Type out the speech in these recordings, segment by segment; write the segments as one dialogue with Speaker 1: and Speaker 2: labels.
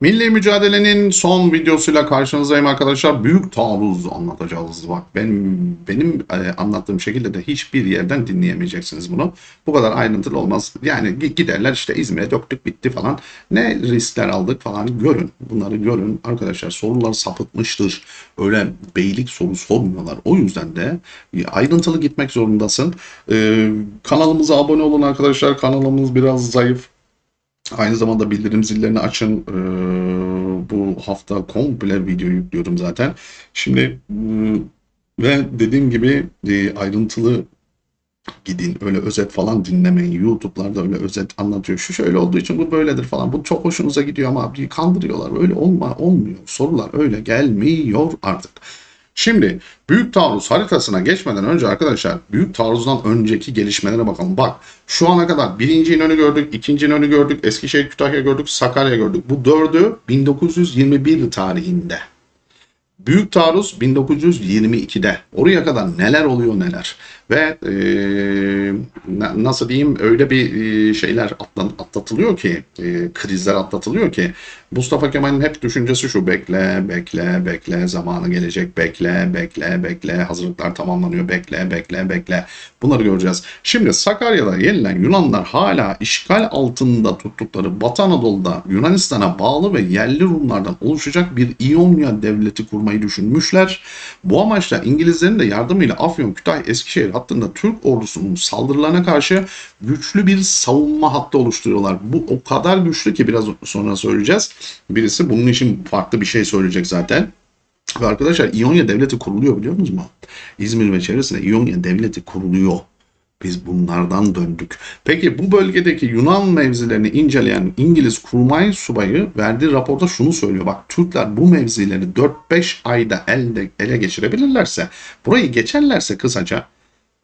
Speaker 1: Milli mücadelenin son videosuyla karşınızdayım arkadaşlar. Büyük taarruz anlatacağız. Bak benim benim e, anlattığım şekilde de hiçbir yerden dinleyemeyeceksiniz bunu. Bu kadar ayrıntılı olmaz. Yani gi- giderler işte İzmir'e döktük bitti falan. Ne riskler aldık falan görün. Bunları görün. Arkadaşlar sorular sapıtmıştır. Öyle beylik soru sormuyorlar. O yüzden de ayrıntılı gitmek zorundasın. E, kanalımıza abone olun arkadaşlar. Kanalımız biraz zayıf. Aynı zamanda bildirim zillerini açın. Ee, bu hafta komple video yüklüyorum zaten. Şimdi ıı, ve dediğim gibi e, ayrıntılı gidin. Öyle özet falan dinlemeyin. YouTube'larda öyle özet anlatıyor. Şu şöyle olduğu için bu böyledir falan. Bu çok hoşunuza gidiyor ama bir kandırıyorlar. Öyle olma, olmuyor. Sorular öyle gelmiyor artık. Şimdi Büyük Taarruz haritasına geçmeden önce arkadaşlar Büyük Taarruz'dan önceki gelişmelere bakalım. Bak şu ana kadar birinci İnönü gördük, ikinci İnönü gördük, Eskişehir Kütahya gördük, Sakarya gördük. Bu dördü 1921 tarihinde. Büyük Taarruz 1922'de. Oraya kadar neler oluyor neler. Ve na- nasıl diyeyim öyle bir eee, şeyler atlatılıyor ki, eee, krizler atlatılıyor ki Mustafa Kemal'in hep düşüncesi şu bekle, bekle, bekle, zamanı gelecek, bekle, bekle, bekle, hazırlıklar tamamlanıyor, bekle, bekle, bekle. Bunları göreceğiz. Şimdi Sakarya'da yenilen Yunanlar hala işgal altında tuttukları Batı Anadolu'da Yunanistan'a bağlı ve yerli Rumlardan oluşacak bir İonya devleti kurmayı düşünmüşler. Bu amaçla İngilizlerin de yardımıyla Afyon, Kütahya, Eskişehir hattında Türk ordusunun saldırılarına karşı güçlü bir savunma hattı oluşturuyorlar. Bu o kadar güçlü ki biraz sonra söyleyeceğiz. Birisi bunun için farklı bir şey söyleyecek zaten. Ve arkadaşlar İonya devleti kuruluyor biliyor musunuz mu? İzmir ve çevresinde İonya devleti kuruluyor. Biz bunlardan döndük. Peki bu bölgedeki Yunan mevzilerini inceleyen İngiliz kurmay subayı verdiği raporda şunu söylüyor. Bak Türkler bu mevzileri 4-5 ayda elde, ele geçirebilirlerse, burayı geçerlerse kısaca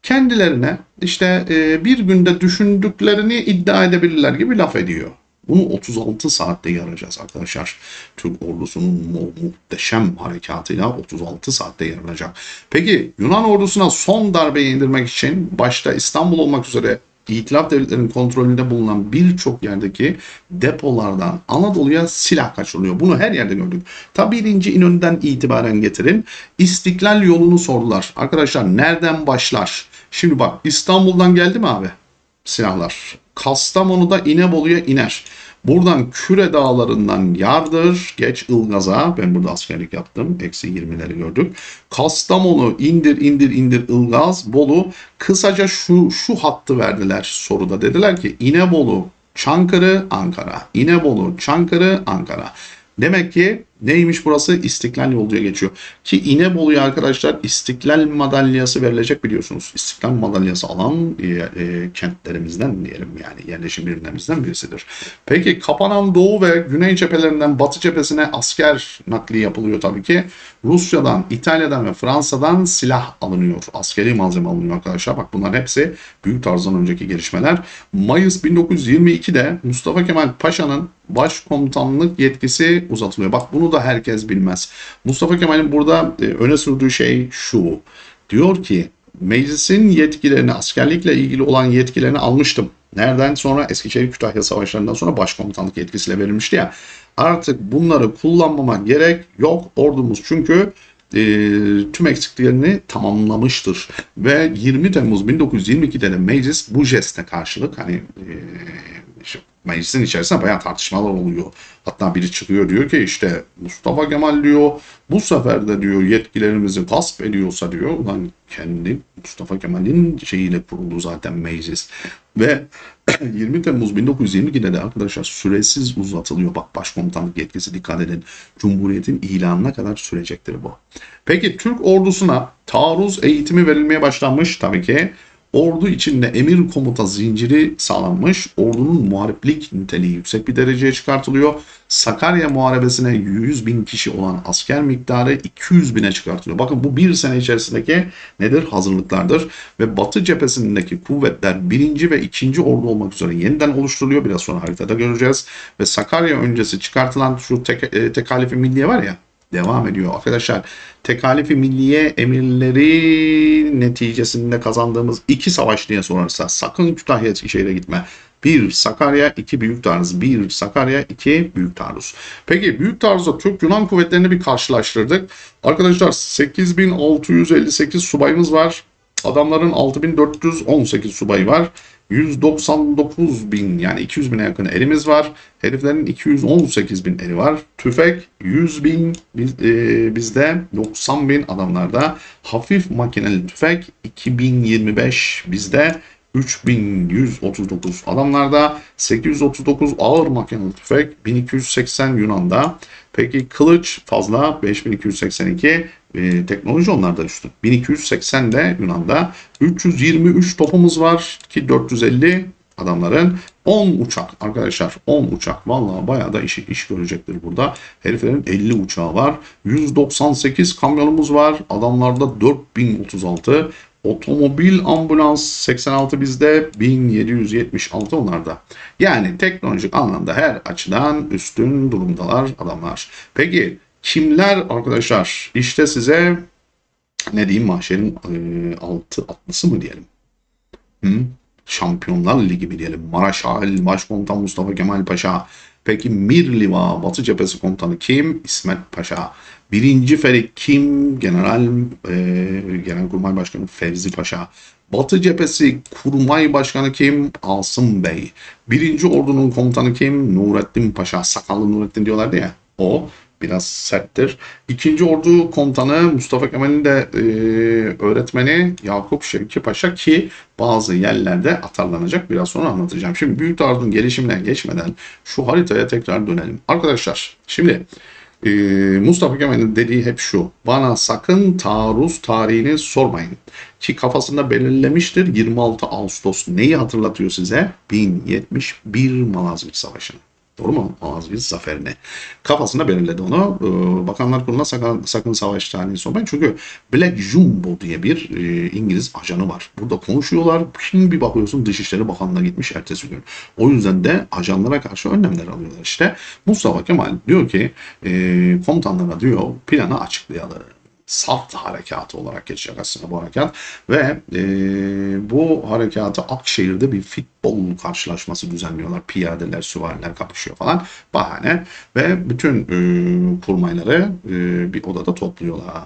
Speaker 1: kendilerine işte e, bir günde düşündüklerini iddia edebilirler gibi laf ediyor. Bunu 36 saatte yarayacağız arkadaşlar. Türk ordusunun mu- muhteşem harekatıyla 36 saatte yaranacak. Peki Yunan ordusuna son darbeyi indirmek için başta İstanbul olmak üzere İtilaf devletlerinin kontrolünde bulunan birçok yerdeki depolardan Anadolu'ya silah kaçırılıyor. Bunu her yerde gördük. Ta birinci İnönü'den itibaren getirin. İstiklal yolunu sordular. Arkadaşlar nereden başlar? Şimdi bak İstanbul'dan geldi mi abi? silahlar. Kastamonu'da İnebolu'ya iner. Buradan Küre Dağları'ndan yardır, geç Ilgaz'a. Ben burada askerlik yaptım. Eksi 20'leri gördük. Kastamonu indir indir indir Ilgaz, Bolu. Kısaca şu, şu hattı verdiler soruda. Dediler ki İnebolu, Çankırı, Ankara. İnebolu, Çankırı, Ankara. Demek ki neymiş burası? İstiklal yolcuya geçiyor. Ki İnebolu'ya arkadaşlar İstiklal madalyası verilecek biliyorsunuz. İstiklal madalyası alan e, e, kentlerimizden diyelim yani yerleşim birimlerimizden birisidir. Peki kapanan doğu ve güney cephelerinden batı cephesine asker nakli yapılıyor tabii ki. Rusya'dan, İtalya'dan ve Fransa'dan silah alınıyor. Askeri malzeme alınıyor arkadaşlar. Bak bunlar hepsi büyük tarzdan önceki gelişmeler. Mayıs 1922'de Mustafa Kemal Paşa'nın başkomutanlık yetkisi uzatılıyor. Bak bunu da herkes bilmez. Mustafa Kemal'in burada e, öne sürdüğü şey şu. Diyor ki meclisin yetkilerini askerlikle ilgili olan yetkilerini almıştım. Nereden sonra Eskişehir Kütahya savaşlarından sonra başkomutanlık yetkisiyle verilmişti ya. Artık bunları kullanmama gerek yok ordumuz çünkü e, tüm eksiklerini tamamlamıştır. Ve 20 Temmuz 1922'de de meclis bu jeste karşılık hani e, meclisin içerisinde bayağı tartışmalar oluyor. Hatta biri çıkıyor diyor ki işte Mustafa Kemal diyor bu sefer de diyor yetkilerimizi gasp ediyorsa diyor ulan kendi Mustafa Kemal'in şeyiyle kuruldu zaten meclis. Ve 20 Temmuz 1922'de de arkadaşlar süresiz uzatılıyor. Bak başkomutanlık yetkisi dikkat edin. Cumhuriyetin ilanına kadar sürecektir bu. Peki Türk ordusuna taarruz eğitimi verilmeye başlanmış tabii ki. Ordu içinde emir komuta zinciri sağlanmış. Ordunun muhariplik niteliği yüksek bir dereceye çıkartılıyor. Sakarya Muharebesi'ne 100 bin kişi olan asker miktarı 200 bine çıkartılıyor. Bakın bu bir sene içerisindeki nedir? Hazırlıklardır. Ve Batı cephesindeki kuvvetler birinci ve ikinci ordu olmak üzere yeniden oluşturuluyor. Biraz sonra haritada göreceğiz. Ve Sakarya öncesi çıkartılan şu tek, e, tekalifi milliye var ya devam ediyor. Arkadaşlar tekalifi milliye emirleri neticesinde kazandığımız iki savaş diye sorarsa sakın Kütahya Eskişehir'e gitme. 1 Sakarya, 2 Büyük Taarruz. 1 Sakarya, 2 Büyük Taarruz. Peki Büyük Taarruz'da Türk Yunan kuvvetlerini bir karşılaştırdık. Arkadaşlar 8658 subayımız var. Adamların 6418 subayı var. 199 bin yani 200 bine yakın erimiz var. Heriflerin 218 bin eri var. Tüfek 100 bin e, bizde 90 bin adamlarda. Hafif makineli tüfek 2025 bizde 3139 adamlarda 839 ağır makineli tüfek 1280 Yunan'da. Peki kılıç fazla 5282 e, teknoloji onlarda üstün. 1280 de Yunan'da 323 topumuz var ki 450 adamların 10 uçak arkadaşlar 10 uçak vallahi bayağı da iş, iş görecektir burada. Heriflerin 50 uçağı var. 198 kamyonumuz var. Adamlarda 4036 Otomobil ambulans 86 bizde 1776 onlarda. Yani teknolojik anlamda her açıdan üstün durumdalar adamlar. Peki kimler arkadaşlar? İşte size ne diyeyim mahşerin e, altı atlısı mı diyelim? Hı? Şampiyonlar Ligi mi diyelim? Maraşal, Başkomutan Mustafa Kemal Paşa. Peki Mirliva, Batı Cephesi Komutanı kim? İsmet Paşa. Birinci Ferik kim? General e, Genelkurmay Başkanı Fevzi Paşa. Batı Cephesi Kurmay Başkanı kim? Asım Bey. Birinci Ordu'nun komutanı kim? Nurettin Paşa. Sakallı Nurettin diyorlardı ya. O biraz serttir. İkinci Ordu Komutanı Mustafa Kemal'in de e, öğretmeni Yakup Şevki Paşa ki bazı yerlerde atarlanacak. Biraz sonra anlatacağım. Şimdi Büyük Taarruz'un gelişimine geçmeden şu haritaya tekrar dönelim. Arkadaşlar şimdi e, Mustafa Kemal'in dediği hep şu. Bana sakın taarruz tarihini sormayın. Ki kafasında belirlemiştir 26 Ağustos. Neyi hatırlatıyor size? 1071 Malazgirt Savaşı'nı. Doğru mu? Malazgirt zaferini. Kafasında belirledi onu. Ee, Bakanlar Kurulu'na sakın, sakın savaş tarihini sormayın. Çünkü Black Jumbo diye bir e, İngiliz ajanı var. Burada konuşuyorlar. Şimdi bir bakıyorsun Dışişleri Bakanlığı'na gitmiş ertesi gün. O yüzden de ajanlara karşı önlemler alıyorlar işte. Mustafa Kemal diyor ki e, komutanlara diyor planı açıklayalım salt harekatı olarak geçecek aslında bu harekat ve e, bu harekatı Akşehir'de bir futbol karşılaşması düzenliyorlar. Piyadeler, süvariler kapışıyor falan. Bahane ve bütün e, kurmayları e, bir odada topluyorlar.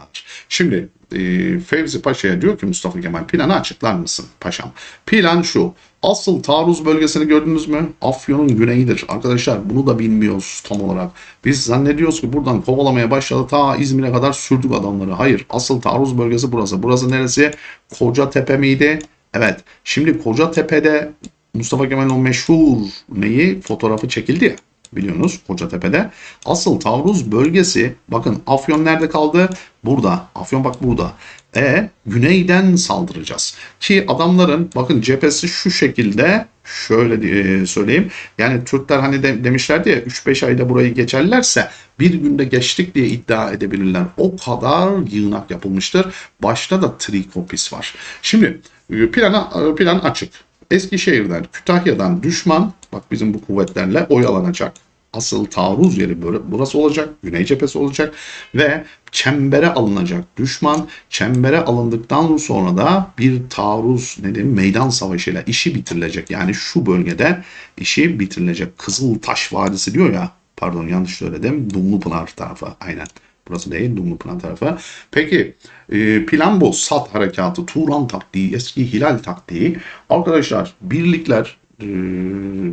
Speaker 1: Şimdi e, Fevzi Paşa'ya diyor ki Mustafa Kemal planı açıklar mısın paşam? Plan şu. Asıl taarruz bölgesini gördünüz mü? Afyon'un güneyidir. Arkadaşlar bunu da bilmiyoruz tam olarak. Biz zannediyoruz ki buradan kovalamaya başladı ta İzmir'e kadar sürdük adamları. Hayır. Asıl taarruz bölgesi burası. Burası neresi? Kocatepe miydi? Evet. Şimdi Kocatepe'de Mustafa Kemal'in o meşhur neyi fotoğrafı çekildi ya biliyorsunuz Kocatepe'de. Asıl taarruz bölgesi bakın Afyon nerede kaldı? Burada. Afyon bak burada. E güneyden saldıracağız. Ki adamların bakın cephesi şu şekilde şöyle e, söyleyeyim. Yani Türkler hani de, demişlerdi ya 3-5 ayda burayı geçerlerse bir günde geçtik diye iddia edebilirler. O kadar yığınak yapılmıştır. Başta da Trikopis var. Şimdi e, plana, plan açık. Eskişehir'den, Kütahya'dan düşman bak bizim bu kuvvetlerle oyalanacak. Asıl taarruz yeri burası olacak. Güney cephesi olacak ve çembere alınacak düşman. Çembere alındıktan sonra da bir taarruz ne diyeyim meydan savaşıyla işi bitirilecek. Yani şu bölgede işi bitirilecek. Kızıltaş Vadisi diyor ya. Pardon yanlış söyledim. Dumlupınar tarafı aynen. Burası değil Dumlupınar tarafı. Peki e, plan bu. Sat harekatı, Turan taktiği, eski Hilal taktiği. Arkadaşlar birlikler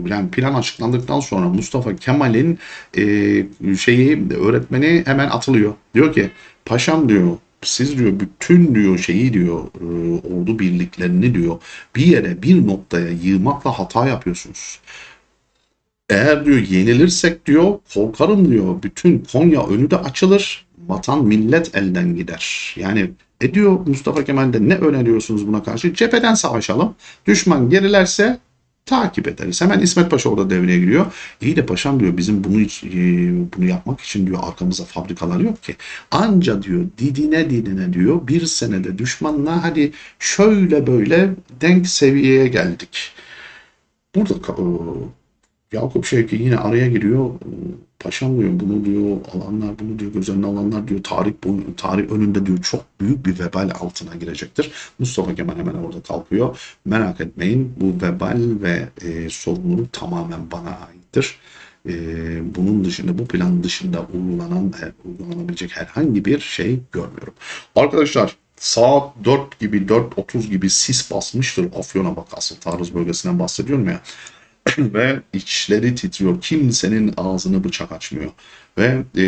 Speaker 1: yani plan açıklandıktan sonra Mustafa Kemal'in e, şeyi öğretmeni hemen atılıyor. Diyor ki paşam diyor siz diyor bütün diyor şeyi diyor e, ordu birliklerini diyor bir yere bir noktaya yığmakla hata yapıyorsunuz. Eğer diyor yenilirsek diyor korkarım diyor bütün Konya önü de açılır vatan millet elden gider. Yani ediyor Mustafa Kemal'de ne öneriyorsunuz buna karşı? Cepheden savaşalım. Düşman gerilerse takip ederiz. Hemen İsmet Paşa orada devreye giriyor. İyi de paşam diyor bizim bunu hiç, e, bunu yapmak için diyor arkamızda fabrikalar yok ki. Anca diyor didine didine diyor bir senede düşmanla hadi şöyle böyle denk seviyeye geldik. Burada e, Yakup Şevki yine araya giriyor. Paşam diyor bunu diyor alanlar bunu diyor göz alanlar diyor tarih boyu, tarih önünde diyor çok büyük bir vebal altına girecektir. Mustafa Kemal hemen orada kalkıyor. Merak etmeyin bu vebal ve e, sorumluluk tamamen bana aittir. E, bunun dışında bu plan dışında uygulanan e, uygulanabilecek herhangi bir şey görmüyorum. Arkadaşlar saat 4 gibi 4.30 gibi sis basmıştır Afyon'a bak asıl taarruz bölgesinden bahsediyorum ya ve içleri titriyor. Kimsenin ağzını bıçak açmıyor. Ve e,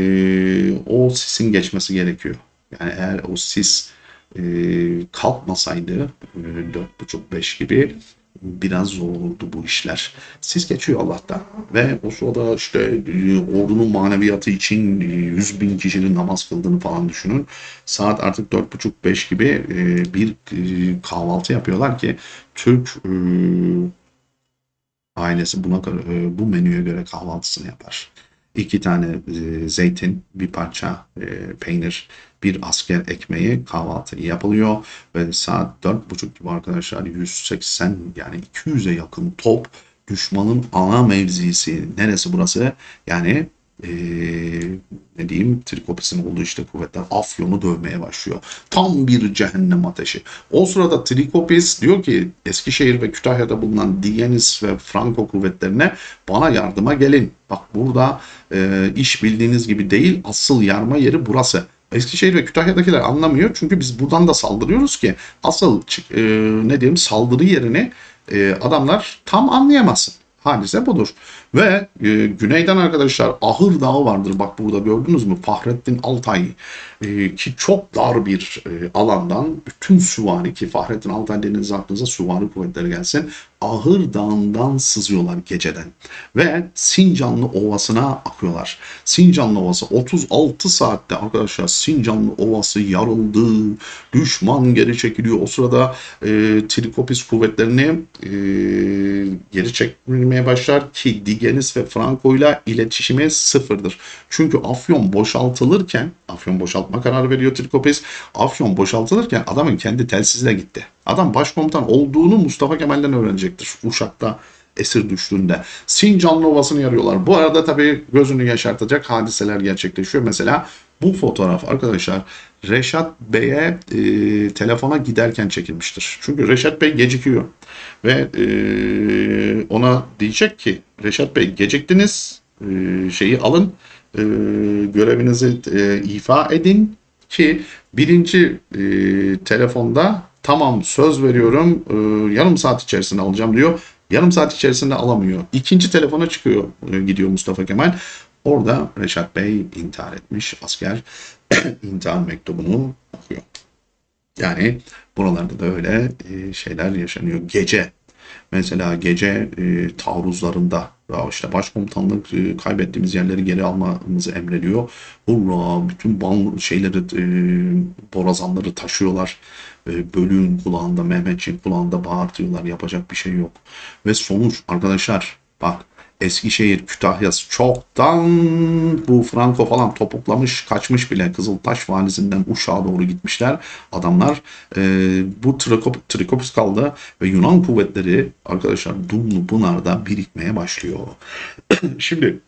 Speaker 1: o sisin geçmesi gerekiyor. Yani eğer o sis e, kalkmasaydı e, 4.30-5 gibi biraz zor olurdu bu işler. Sis geçiyor Allah'tan. Ve o sırada işte e, ordunun maneviyatı için e, 100 bin kişinin namaz kıldığını falan düşünün. Saat artık 4.30-5 gibi e, bir e, kahvaltı yapıyorlar ki Türk ailesi buna e, bu menüye göre kahvaltısını yapar. İki tane e, zeytin, bir parça e, peynir, bir asker ekmeği kahvaltı yapılıyor ve saat dört buçuk gibi arkadaşlar 180 yani 200'e yakın top düşmanın ana mevzisi neresi burası? Yani e, ne diyeyim Trikopis'in olduğu işte kuvvetler Afyon'u dövmeye başlıyor. Tam bir cehennem ateşi. O sırada Trikopis diyor ki Eskişehir ve Kütahya'da bulunan Diyenis ve Franco kuvvetlerine bana yardıma gelin. Bak burada e, iş bildiğiniz gibi değil asıl yarma yeri burası. Eskişehir ve Kütahya'dakiler anlamıyor çünkü biz buradan da saldırıyoruz ki asıl e, ne diyelim saldırı yerini e, adamlar tam anlayamasın. Hadise budur. Ve e, güneyden arkadaşlar Ahır Dağı vardır. Bak burada gördünüz mü? Fahrettin Altay e, ki çok dar bir e, alandan bütün süvari ki Fahrettin Altay deniz aklınıza süvari kuvvetleri gelsin. Ahır Dağı'ndan sızıyorlar geceden. Ve Sincanlı Ovası'na akıyorlar. Sincanlı Ovası 36 saatte arkadaşlar Sincanlı Ovası yarıldı. Düşman geri çekiliyor. O sırada e, Trikopis kuvvetlerini e, geri çekilmeye başlar ki Digenis ve Franco ile iletişimi sıfırdır. Çünkü Afyon boşaltılırken Afyon boşaltma kararı veriyor Trikopis. Afyon boşaltılırken adamın kendi telsizle gitti. Adam başkomutan olduğunu Mustafa Kemal'den öğrenecektir. Uşak'ta esir düştüğünde. Sincanlı Ovası'nı yarıyorlar. Bu arada tabii gözünü yaşartacak hadiseler gerçekleşiyor. Mesela bu fotoğraf arkadaşlar Reşat Bey'e e, telefona giderken çekilmiştir. Çünkü Reşat Bey gecikiyor. Ve e, ona diyecek ki Reşat Bey geciktiniz e, şeyi alın e, görevinizi e, ifa edin ki birinci e, telefonda tamam söz veriyorum e, yarım saat içerisinde alacağım diyor. Yarım saat içerisinde alamıyor. İkinci telefona çıkıyor e, gidiyor Mustafa Kemal. Orada Reşat Bey intihar etmiş asker intihar mektubunu okuyor. Yani buralarda da öyle e, şeyler yaşanıyor. Gece mesela gece e, taarruzlarında işte başkomutanlık e, kaybettiğimiz yerleri geri almamızı emrediyor. Hurra bütün ban şeyleri e, borazanları taşıyorlar. E, bölüğün kulağında Mehmetçiğin kulağında bağırtıyorlar. Yapacak bir şey yok. Ve sonuç arkadaşlar bak Eskişehir, Kütahya çoktan bu Franco falan topuklamış, kaçmış bile. Kızıltaş valisinden Uşak'a doğru gitmişler. Adamlar e, bu Trikop, Trikopis kaldı ve Yunan kuvvetleri arkadaşlar Dumlu Pınar'da birikmeye başlıyor. Şimdi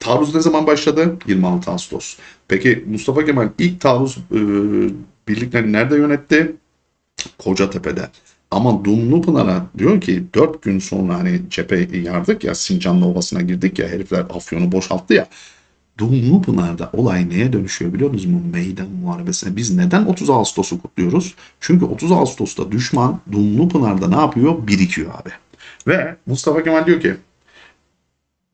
Speaker 1: taarruz ne zaman başladı? 26 Ağustos. Peki Mustafa Kemal ilk taarruz e, birliklerini nerede yönetti? Kocatepe'de. Ama Dumlupınar'a diyor ki 4 gün sonra hani cephe yardık ya Sincanlı Ovası'na girdik ya herifler Afyon'u boşalttı ya. Dumlupınar'da olay neye dönüşüyor biliyor musunuz? Meydan muharebesine. Biz neden 30 Ağustos'u kutluyoruz? Çünkü 30 Ağustos'ta düşman Dumlupınar'da ne yapıyor? Birikiyor abi. Ve Mustafa Kemal diyor ki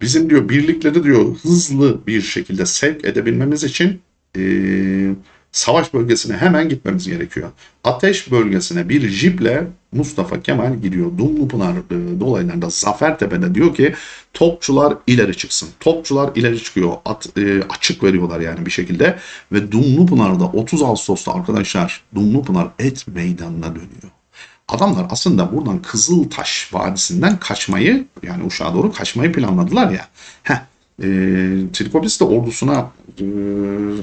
Speaker 1: bizim diyor birlikleri diyor hızlı bir şekilde sevk edebilmemiz için eee savaş bölgesine hemen gitmemiz gerekiyor. Ateş bölgesine bir jiple Mustafa Kemal gidiyor. Dumlupınar e, dolaylarında Zafertepe'de diyor ki topçular ileri çıksın. Topçular ileri çıkıyor. At, e, açık veriyorlar yani bir şekilde. Ve Dumlupınar'da 30 Ağustos'ta arkadaşlar Dumlupınar et meydanına dönüyor. Adamlar aslında buradan Kızıltaş Vadisi'nden kaçmayı yani Uşak'a doğru kaçmayı planladılar ya. Heh, e, Trikopis de ordusuna e,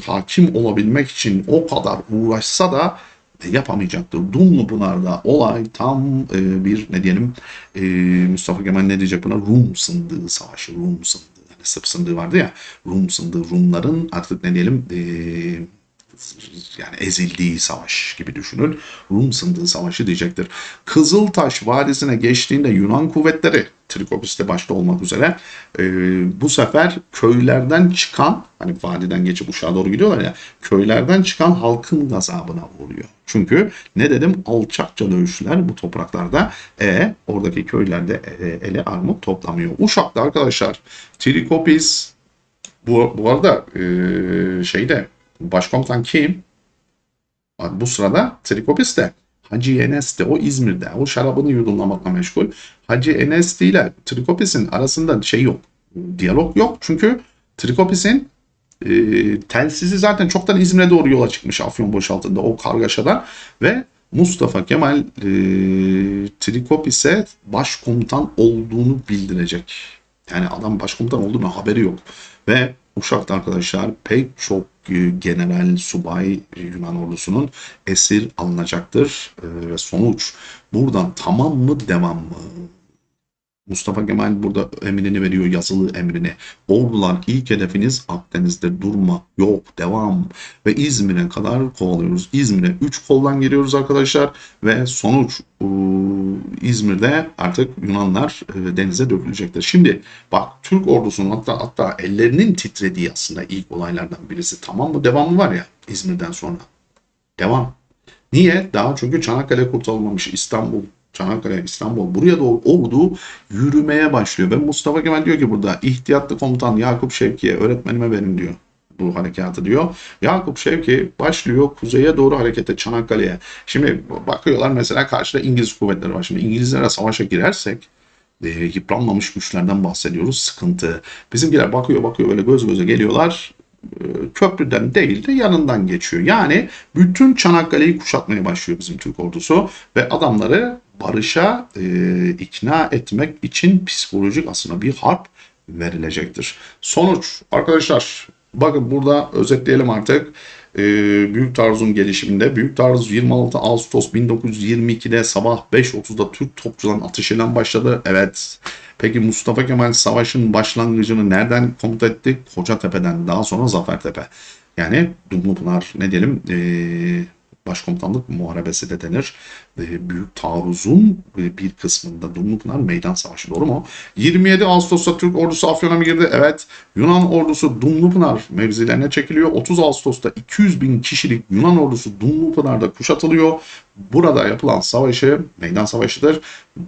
Speaker 1: hakim olabilmek için o kadar uğraşsa da e, yapamayacaktır. Dumlupınar'da olay tam e, bir ne diyelim e, Mustafa Kemal ne diyecek buna Rum sındığı savaşı, Rum sındığı. Yani Sırp sındığı vardı ya. Rum sındığı. Rumların artık ne diyelim e, yani ezildiği savaş gibi düşünün. Rum sındığı savaşı diyecektir. Kızıltaş Vadisi'ne geçtiğinde Yunan kuvvetleri Trikopis'te başta olmak üzere e, bu sefer köylerden çıkan hani vadiden geçip uşağa doğru gidiyorlar ya köylerden çıkan halkın gazabına uğruyor. Çünkü ne dedim alçakça dövüşler bu topraklarda e oradaki köylerde e, ele armut toplamıyor. Uşak'ta arkadaşlar Trikopis bu, bu arada e, şeyde başkomutan kim? Bu sırada Trikopis de Hacı Enes de o İzmir'de o şarabını yudumlamakla meşgul. Hacı Enes ile Trikopis'in arasında şey yok. Diyalog yok çünkü Trikopis'in e, telsizi zaten çoktan İzmir'e doğru yola çıkmış Afyon boşaltında o kargaşadan ve Mustafa Kemal e, Trikopis'e başkomutan olduğunu bildirecek. Yani adam başkomutan olduğunu haberi yok. Ve Uşak'ta arkadaşlar pek çok e, general, subay Yunan ordusunun esir alınacaktır. E, Ve sonuç buradan tamam mı devam mı? Mustafa Kemal burada emrini veriyor, yazılı emrini. Ordular ilk hedefiniz Akdeniz'de durma, yok, devam. Ve İzmir'e kadar kovalıyoruz. İzmir'e 3 koldan giriyoruz arkadaşlar. Ve sonuç İzmir'de artık Yunanlar e, denize dökülecektir. Şimdi bak Türk ordusunun hatta hatta ellerinin titrediği aslında ilk olaylardan birisi. Tamam mı? Devamı var ya İzmir'den sonra. Devam. Niye? Daha çünkü Çanakkale kurtarılmamış. İstanbul, Çanakkale, İstanbul buraya doğru ordu yürümeye başlıyor. Ve Mustafa Kemal diyor ki burada ihtiyatlı komutan Yakup Şevki'ye öğretmenime verin diyor bu harekatı diyor. Yakup Şevki başlıyor kuzeye doğru harekete Çanakkale'ye. Şimdi bakıyorlar mesela karşıda İngiliz kuvvetleri var. Şimdi İngilizlere savaşa girersek e, yıpranmamış güçlerden bahsediyoruz. Sıkıntı. Bizimkiler bakıyor bakıyor böyle göz göze geliyorlar. E, köprüden değil de yanından geçiyor. Yani bütün Çanakkale'yi kuşatmaya başlıyor bizim Türk ordusu ve adamları barışa e, ikna etmek için psikolojik aslında bir harp verilecektir. Sonuç arkadaşlar bakın burada özetleyelim artık. Ee, Büyük Taarruz'un gelişiminde Büyük Taarruz 26 Ağustos 1922'de sabah 5.30'da Türk topçuların atışıyla başladı. Evet. Peki Mustafa Kemal Savaş'ın başlangıcını nereden komuta etti? Kocatepe'den daha sonra Zafertepe. Yani Dumlupınar ne diyelim ee, başkomutanlık muharebesi de denir. E, Büyük taarruzun e, bir kısmında Dumlupınar Meydan Savaşı doğru mu? 27 Ağustos'ta Türk ordusu Afyon'a mı girdi? Evet. Yunan ordusu Dumlupınar mevzilerine çekiliyor. 30 Ağustos'ta 200 bin kişilik Yunan ordusu Dumlupınar'da kuşatılıyor. Burada yapılan savaşı meydan savaşıdır.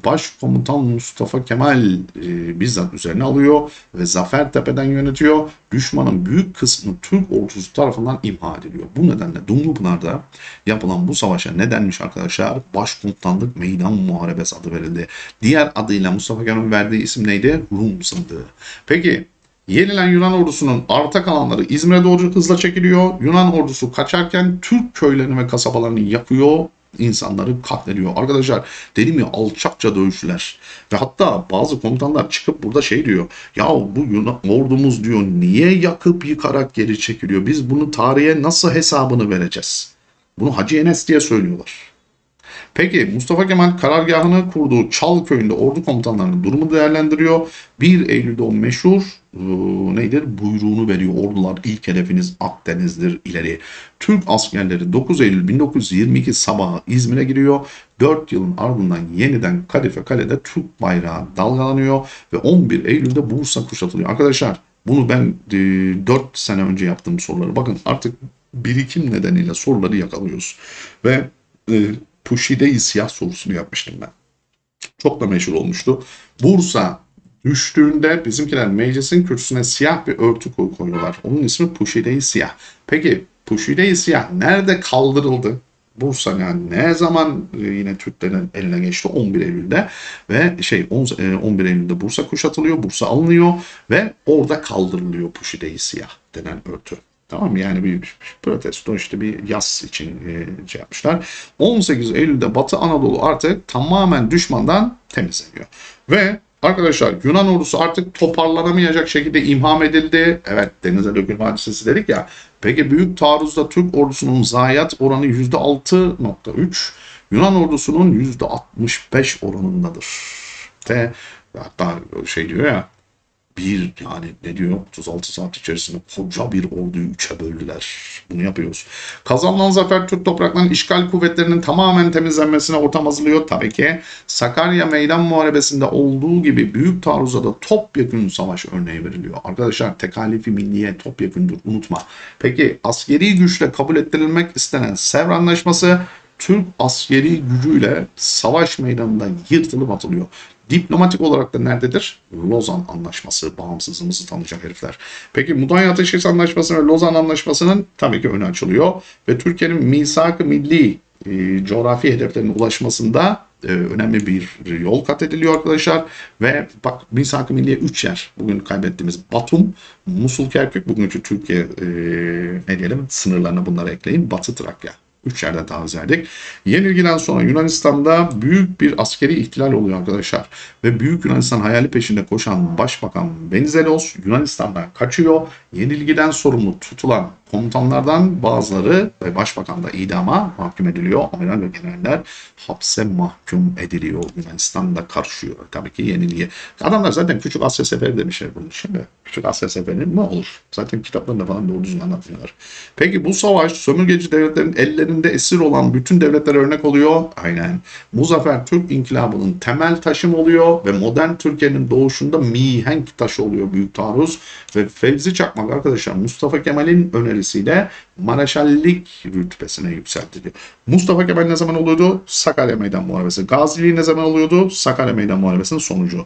Speaker 1: Başkomutan Mustafa Kemal e, bizzat üzerine alıyor ve Zafer Tepe'den yönetiyor. Düşmanın büyük kısmı Türk ordusu tarafından imha ediliyor. Bu nedenle Dumlupınar'da yapılan bu savaşa ne denmiş arkadaşlar? Başkomutanlık Meydan Muharebesi adı verildi. Diğer adıyla Mustafa Kemal'in verdiği isim neydi? Rum sındığı. Peki Yenilen Yunan ordusunun arta kalanları İzmir'e doğru hızla çekiliyor. Yunan ordusu kaçarken Türk köylerini ve kasabalarını yakıyor insanları katlediyor. Arkadaşlar dedim ya alçakça dövüşler. Ve hatta bazı komutanlar çıkıp burada şey diyor. Ya bu Yunan ordumuz diyor niye yakıp yıkarak geri çekiliyor? Biz bunu tarihe nasıl hesabını vereceğiz? Bunu Hacı Enes diye söylüyorlar. Peki Mustafa Kemal karargahını kurduğu Çal köyünde ordu komutanlarının durumu değerlendiriyor. 1 Eylül'de o meşhur e, nedir buyruğunu veriyor. Ordular ilk hedefiniz Akdeniz'dir ileri. Türk askerleri 9 Eylül 1922 sabahı İzmir'e giriyor. 4 yılın ardından yeniden Kadife Kale'de Türk bayrağı dalgalanıyor ve 11 Eylül'de Bursa kuşatılıyor. Arkadaşlar bunu ben e, 4 sene önce yaptığım soruları bakın artık birikim nedeniyle soruları yakalıyoruz. Ve e, Pushi'de siyah sorusunu yapmıştım ben. Çok da meşhur olmuştu. Bursa düştüğünde bizimkiler meclisin kürsüsüne siyah bir örtü koy- koyuyorlar. Onun ismi Pushi'de siyah. Peki Pushi'de siyah nerede kaldırıldı? Bursa yani ne zaman e, yine Türklerin eline geçti 11 Eylül'de ve şey on- e, 11 Eylül'de Bursa kuşatılıyor, Bursa alınıyor ve orada kaldırılıyor Pushi'de siyah denen örtü. Tamam? Yani bir protesto işte bir yaz için e, şey yapmışlar. 18 Eylül'de Batı Anadolu artık tamamen düşmandan temizleniyor. Ve arkadaşlar Yunan ordusu artık toparlanamayacak şekilde imham edildi. Evet denize dökülme hadisesi dedik ya. Peki büyük taarruzda Türk ordusunun zayiat oranı %6.3. Yunan ordusunun %65 oranındadır. Ve hatta şey diyor ya bir yani ne diyor 36 saat içerisinde koca bir orduyu üçe böldüler. Bunu yapıyoruz. Kazanılan zafer Türk topraklarının işgal kuvvetlerinin tamamen temizlenmesine ortam hazırlıyor. Tabii ki Sakarya Meydan Muharebesi'nde olduğu gibi büyük taarruza da topyekun savaş örneği veriliyor. Arkadaşlar tekalifi milliye topyekundur unutma. Peki askeri güçle kabul ettirilmek istenen Sevr Anlaşması Türk askeri gücüyle savaş meydanında yırtılıp atılıyor. Diplomatik olarak da nerededir? Lozan Anlaşması, bağımsızlığımızı tanıyacak herifler. Peki Mudanya Ateşkes Anlaşması ve Lozan Anlaşması'nın tabii ki önü açılıyor. Ve Türkiye'nin misak-ı milli e, coğrafi hedeflerine ulaşmasında e, önemli bir yol kat ediliyor arkadaşlar. Ve bak misak-ı milliye 3 yer. Bugün kaybettiğimiz Batum, Musul, Kerkük, bugünkü Türkiye e, ne diyelim sınırlarına bunları ekleyin. Batı Trakya. Üç yerde taviz verdik. Yenilgiden sonra Yunanistan'da büyük bir askeri ihtilal oluyor arkadaşlar. Ve Büyük Yunanistan hayali peşinde koşan Başbakan Venizelos Yunanistan'dan kaçıyor. Yenilgiden sorumlu tutulan komutanlardan bazıları ve başbakan da idama mahkum ediliyor. Amiral ve generaller hapse mahkum ediliyor. Yunanistan'da karışıyor. Tabii ki yenilgiye. Adamlar zaten Küçük Asya Seferi demişler bunun için de. Küçük Asya Seferi mi olur? Zaten kitaplarında falan doğru düzgün anlatmıyorlar. Peki bu savaş sömürgeci devletlerin ellerinde esir olan bütün devletlere örnek oluyor. Aynen. Muzaffer Türk İnkılabı'nın temel taşım oluyor ve modern Türkiye'nin doğuşunda mihenk taşı oluyor Büyük Taarruz. Ve Fevzi Çakmak arkadaşlar Mustafa Kemal'in önerisiyle Maraşallik rütbesine yükseltiliyor. Mustafa Kemal ne zaman oluyordu? Sakarya Meydan Muharebesi. Gaziliği ne zaman oluyordu? Sakarya Meydan Muharebesi'nin sonucu.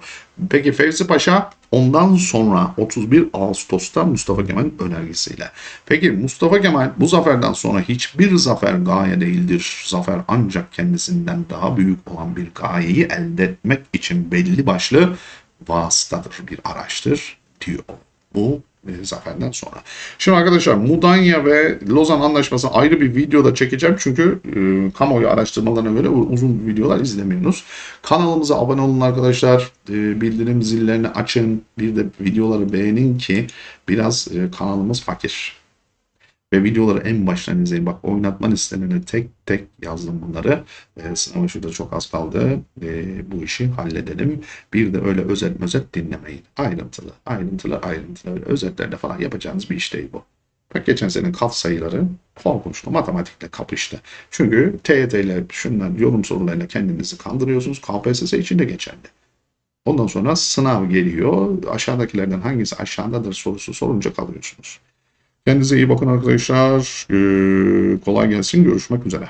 Speaker 1: Peki Fevzi Paşa ondan sonra 31 Ağustos'ta Mustafa Kemal'in önergesiyle. Peki Mustafa Kemal bu zaferden sonra hiçbir zafer gaye değildir. Zafer ancak kendisinden daha büyük olan bir gayeyi elde etmek için belli başlı vasıtadır, bir araçtır diyor. Bu e, zaferden sonra. Şimdi arkadaşlar Mudanya ve Lozan Anlaşması ayrı bir videoda çekeceğim. Çünkü e, kamuoyu araştırmalarına göre uzun videolar izlemiyorsunuz. Kanalımıza abone olun arkadaşlar. E, bildirim zillerini açın. Bir de videoları beğenin ki biraz e, kanalımız fakir. Ve videoları en baştan izleyin. Bak oynatma listelerine tek tek yazdım bunları. E, sınava şurada çok az kaldı. E, bu işi halledelim. Bir de öyle özet özet dinlemeyin. Ayrıntılı, ayrıntılı, ayrıntılı. Öyle özetlerde falan yapacağınız bir iş değil bu. Bak geçen sene kaf sayıları korkunçtu. Matematikle kapıştı. Çünkü TYT ile şundan yorum sorularıyla kendinizi kandırıyorsunuz. KPSS için de geçerli. Ondan sonra sınav geliyor. Aşağıdakilerden hangisi aşağıdadır sorusu sorunca kalıyorsunuz. Kendinize iyi bakın arkadaşlar. Ee, kolay gelsin. Görüşmek üzere.